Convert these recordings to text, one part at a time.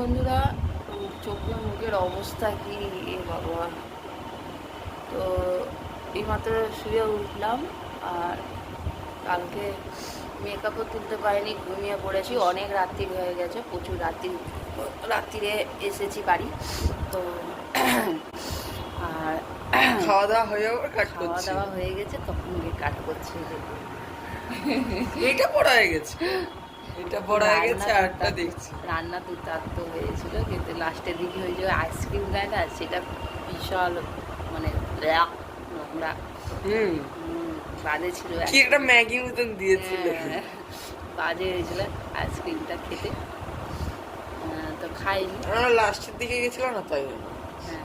বন্ধুরা চোখে মুখের অবস্থা কি এ বাবা তো এইমাত্র শুয়ে উঠলাম আর কালকে মেকআপও তুলতে পারিনি ঘুমিয়ে পড়েছি। অনেক রাত্রি হয়ে গেছে প্রচুর রাত্রি রাত্রিরে এসেছি বাড়ি। তো আর খাওয়া দাওয়া হয়ে খাওয়া দাওয়া হয়ে গেছে তখন কাট করছি। এটা পড়া হয়ে গেছে। এটা পড়া হয়ে গেছে আরটা দেখছি। রান্না দুর্দান্ত হয়েছিল কিন্তু লাস্টের দিকে ওই যে আইসক্রিম দেয় না সেটা বিশাল মানে নোংরা। হুম। বাজে ছিল কি একটা ম্যাগি মতন দিয়েছিল। হ্যাঁ, বাজে হয়েছিল আইসক্রিমটা খেতে। তো খাইনি। আমরা লাস্টের দিকে গেছিলাম না তাই। হ্যাঁ।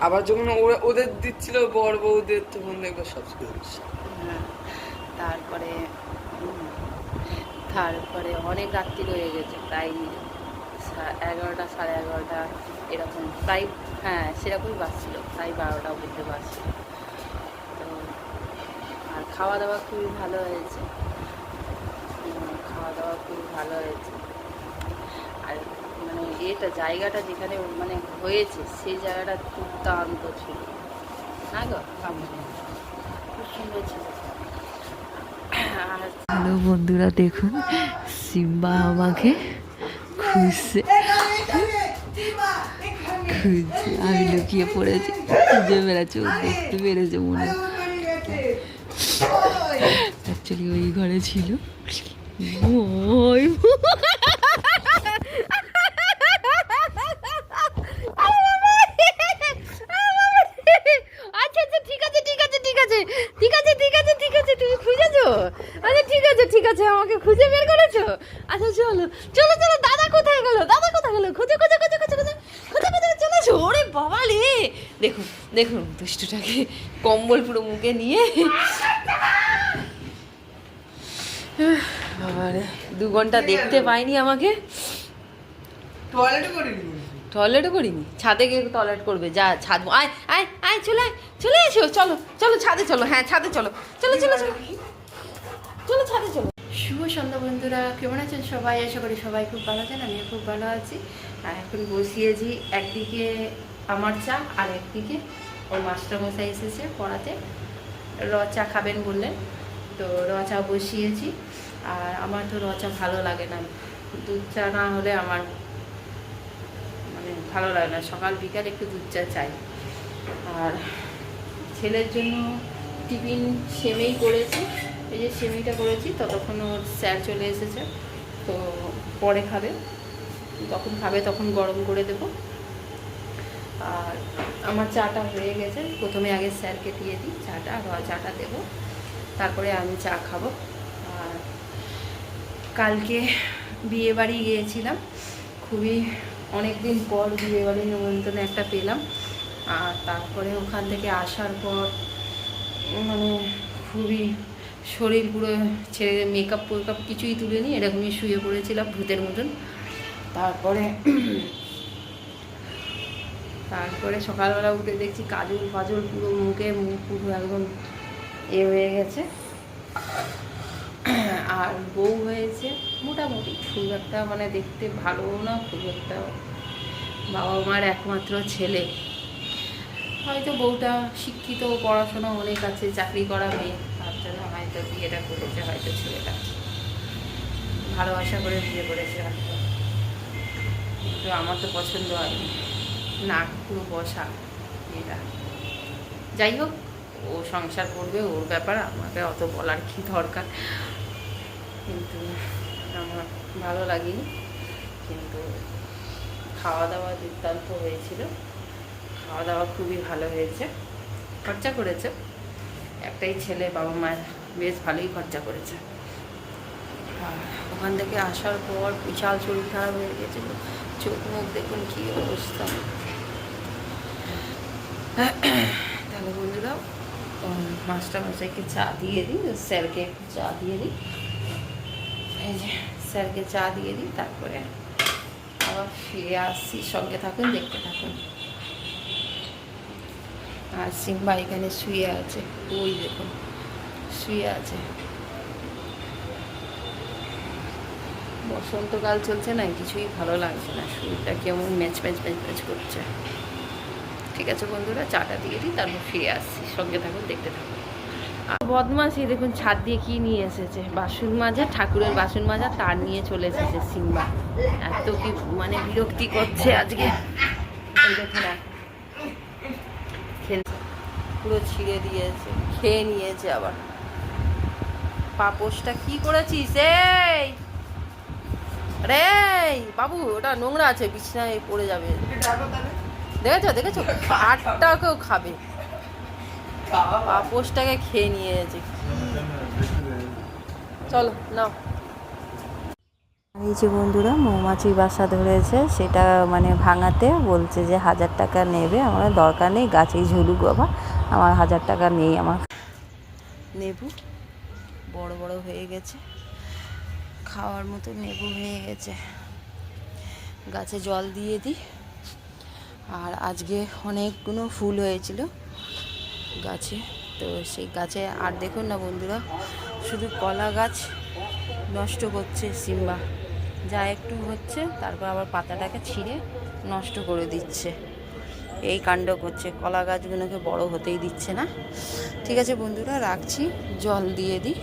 আবার যখন ওরা- ওদের দিচ্ছিল বড় বউদের তখন দেখব সব হ্যাঁ, তারপরে তারপরে অনেক রাত্রি হয়ে গেছে প্রায় সা- এগারোটা সাড়ে এগারোটা এরকম। প্রায় হ্যাঁ সেরকমই বাজছিল প্রায় বারোটা অবধি বাজছিল তো আর খাওয়া দাওয়া খুবই ভালো হয়েছে। খাওয়া দাওয়া খুবই ভালো হয়েছে। আর মানে এটা জায়গাটা যেখানে মানে হয়েছে সেই জায়গাটা দুর্দান্ত ছিল। না গো? খুব সুন্দর ছিল। হ্যালো বন্ধুরা, দেখুন, সিম্বা আমাকে খুঁজছে। খুঁজছে, আমি লুকিয়ে পড়েছি। খুঁজে বেড়াচ্ছে, ও দেখতে পেরেছে মনে অ্যাকচুয়ালি ওই ঘরে ছিল। ওই আচ্ছা আচ্ছা ঠিক আছে ঠিক আছে ঠিক আছে ঠিক আছে ঠিক আছে ঠিক আছে তুমি খুঁজেছো আচ্ছা আছে আমাকে খুঁজে বের করেছ? আচ্ছা চলো চলো চলো দাদা কোথায় গেল? দাদা কোথায় গেল? খুঁজে খুঁজে খুঁজে খুঁজে খুঁজে। খুঁজে খুঁজে চলেছো ওরে বাবা রে দেখুন দেখুন দুষ্টুটাকে কম্বল পুরো মুখে নিয়ে। বাবা রে দু ঘণ্টা দেখতে পাইনি আমাকে। টয়লেটে করিনি টয়লেটও করিনি? ছাদে গিয়ে টয়লেট করবে যা ছাদ। আয় আয় আয় চলে আয় চলে এসো। চলো চলো ছাদে চলো। হ্যাঁ ছাদে চলো। চলো চলো চলো। চলো ছাদে চলো। শুভ সন্ধ্যা বন্ধুরা, কেমন আছেন সবাই? আশা করি সবাই খুব ভালো আছেন, আমিও খুব ভালো আছি। আর এখন বসিয়েছি একদিকে আমার চা আর একদিকে ওর মাস্টারমশাই এসেছে পড়াতে। র চা খাবেন বললেন, তো র চা বসিয়েছি। আর আমার তো র চা ভালো লাগে না। দুধ চা না হলে আমার মানে ভালো লাগে না। সকাল বিকাল একটু দুধ চা চাই। আর ছেলের জন্য টিফিন সেমেই করেছি। এই যে সেমিটা করেছি, ততক্ষণ ওর স্যার চলে এসেছে। তো পরে খাবে। তখন খাবে তখন গরম করে দেবো। আর আমার চাটা হয়ে গেছে। প্রথমে আগে স্যারকে দিয়ে দিই চাটা বা চাটা দেবো। তারপরে আমি চা খাব। আর কালকে বিয়ে বাড়ি গিয়েছিলাম। খুবই অনেক দিন পর বিয়ে নিমন্ত্রণ একটা পেলাম। আর তারপরে ওখান থেকে আসার পর মানে খুবই শরীর পুরো ছেড়ে মেকআপ ফেকআপ কিছুই তুলে তুলিনি, এরকমই শুয়ে পড়েছিলাম ভূতের মতন। তারপরে তারপরে সকালবেলা উঠে দেখছি কাজল ফাজল পুরো মুখে মুখ পুরো একদম এ হয়ে গেছে। আর বউ হয়েছে মোটামুটি খুব একটা মানে দেখতে ভালো না, খুব একটা বাবা মার একমাত্র ছেলে। হয়তো বউটা শিক্ষিত, পড়াশোনা অনেক আছে, চাকরি করা মেয়ে। হয়তো বিয়েটা করেছে, হয়তো ছেলেটা। ভালোবাসা করে বিয়ে করেছে হয়তো। কিন্তু আমার তো পছন্দ হয়নি নাক পুরো বসা এটা যাই হোক, ও সংসার করবে, ওর ব্যাপার, আমাকে অত বলার কি দরকার? কিন্তু আমার ভালো লাগেনি। কিন্তু খাওয়া দাওয়া দুর্দান্ত হয়েছিল। খাওয়া দাওয়া খুবই ভালো হয়েছে। খরচা করেছে। একটাই ছেলে বাবা মায়ের বেশ ভালোই খরচা করেছে। ওখান থেকে আসার পর বিশাল শরীর খারাপ হয়ে গেছিল। চোখ মুখ দেখুন কী অবস্থা। তাহলে বন্ধুরা মাস্টার মশাইকে চা দিয়ে দিই, স্যারকে চা দিয়ে দিই। এই যে, স্যারকে চা দিয়ে দিই, তারপরে আবার ফিরে আসছি। সঙ্গে থাকুন, দেখতে থাকুন। আর সিম্বা এখানে শুয়ে আছে। ওই দেখুন। শুয়ে আছে। বসন্তকাল চলছে না, কিছুই ভালো লাগছে না। শরীরটা কেমন ম্যাচ ম্যাচ ম্যাচ ম্যাচ করছে। ঠিক আছে বন্ধুরা, চাটা দিয়ে দিই, তারপর ফিরে আসছি। সঙ্গে থাকুন, দেখতে থাকুন। বদমাসি দেখুন ছাদ দিয়ে কি নিয়ে এসেছে। বাসন মাজা, ঠাকুরের বাসন মাজা, তার নিয়ে চলে এসেছে সিম্বা। এত কি মানে বিরক্তি করছে আজকে। এক- পুরো ছিঁড়ে দিয়েছে, খেয়ে নিয়েছে আবার। পাপোশটা কি করেছিস? এই! রে বাবু ওটা নোংরা আছে বিছনায় পড়ে যাবে। দেখেছ দেখেছ? আটটাকেও খাবে। পাপোশটাকে খেয়ে নিয়ে নিয়েছে। চলো নাও। এই যে বন্ধুরা মৌমাছি বাসা ধরেছে সেটা মানে ভাঙাতে বলছে যে হাজার টাকা নেবে আমার দরকার নেই গাছেই ঝুলুক বাবা আমার হাজার টাকা নেই আমার। নেবু? বড় বড় হয়ে গেছে। খাওয়ার মতো নেবু হয়ে গেছে। গাছে জল দিয়ে দিই। আর আজকে অনেকগুলো ফুল হয়েছিল গাছে। তো সেই গাছে, আর দেখুন না বন্ধুরা, শুধু কলা গাছ নষ্ট করছে সিম্বা। যা একটু হচ্ছে, তারপর আবার পাতাটাকে ছিঁড়ে নষ্ট করে দিচ্ছে। এই কাণ্ড করছে। কলা গাছগুলোকে বড় হতেই দিচ্ছে না। ঠিক আছে বন্ধুরা, রাখছি। জল দিয়ে দিই।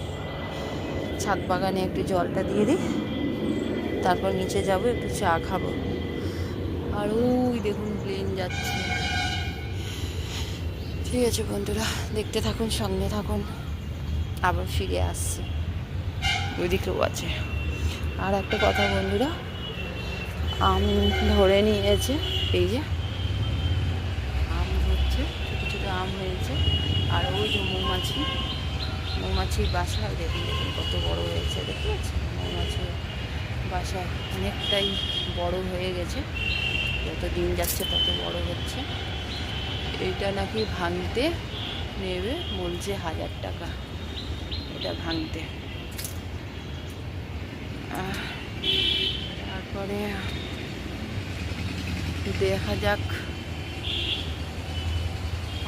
ছাদ বাগানে একটু জলটা দিয়ে দিই। তারপর নিচে যাব, একটু চা খাব। আর ওই দেখুন প্লেন যাচ্ছে। ঠিক আছে বন্ধুরা, দেখতে থাকুন, সঙ্গে থাকুন। আবার ফিরে আসছি। ওইদিকেও আছে। আর একটা কথা বন্ধুরা, আম ধরে নিয়েছে, এই যে। আম হচ্ছে ছোটো ছোটো আম হয়েছে। আর ওই যে মৌমাছি। মৌমাছির বাসা দেখুন দেখুন কত বড় হয়েছে, দেখতে পাচ্ছেন? মৌমাছির বাসা অনেকটাই বড় হয়ে গেছে। যত দিন যাচ্ছে, তত বড় হচ্ছে। এইটা নাকি ভাঙতে নেবে, বলছে হাজার টাকা। এটা ভাঙতে। তারপরে দেখা যাক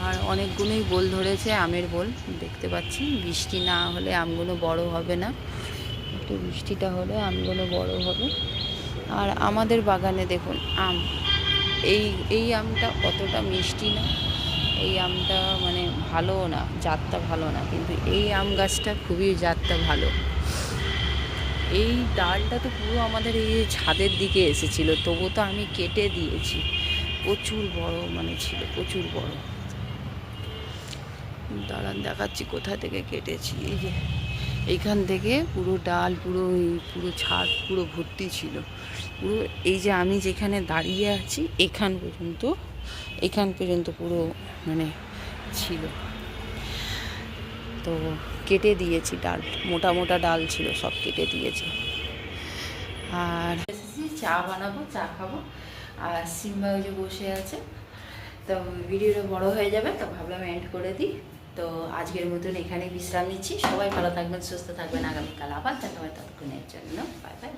আর অনেকগুলোই বোল ধরেছে, আমের বোল। দেখতে পাচ্ছি বৃষ্টি না হলে আমগুলো বড় হবে না। একটু বৃষ্টিটা হলে আমগুলো বড় হবে। আর আমাদের বাগানে দেখুন, আম। এই এই আমটা অতটা মিষ্টি না, এই আমটা মানে ভালোও না, জাতটা ভালো না, কিন্তু এই আম গাছটা খুবই জাতটা ভালো। এই ডালটা তো পুরো আমাদের এই ছাদের দিকে এসেছিল, তবু তো আমি কেটে দিয়েছি। প্রচুর বড় মানে ছিল, প্রচুর বড়। দাঁড়ান দেখাচ্ছি কোথা থেকে কেটেছি। এই যে এইখান থেকে পুরো ডাল পুরো পুরো ছাদ পুরো ভর্তি ছিল। পুরো এই যে আমি যেখানে দাঁড়িয়ে আছি এখান পর্যন্ত এখান পর্যন্ত পুরো মানে ছিল। তো কেটে দিয়েছি ডাল মোটা মোটা ডাল ছিল সব কেটে দিয়েছি। আর চা বানাবো চা খাব। আর সিম্বা ওই যে বসে আছে তো ভিডিওটা বড় হয়ে যাবে তো ভাবলাম এন্ড করে দিই। তো আজকের মতন এখানে বিশ্রাম নিচ্ছি। সবাই ভালো থাকবেন, সুস্থ থাকবেন। আগামীকাল আবার দেখা হয় ততক্ষণের জন্য। Bye bye.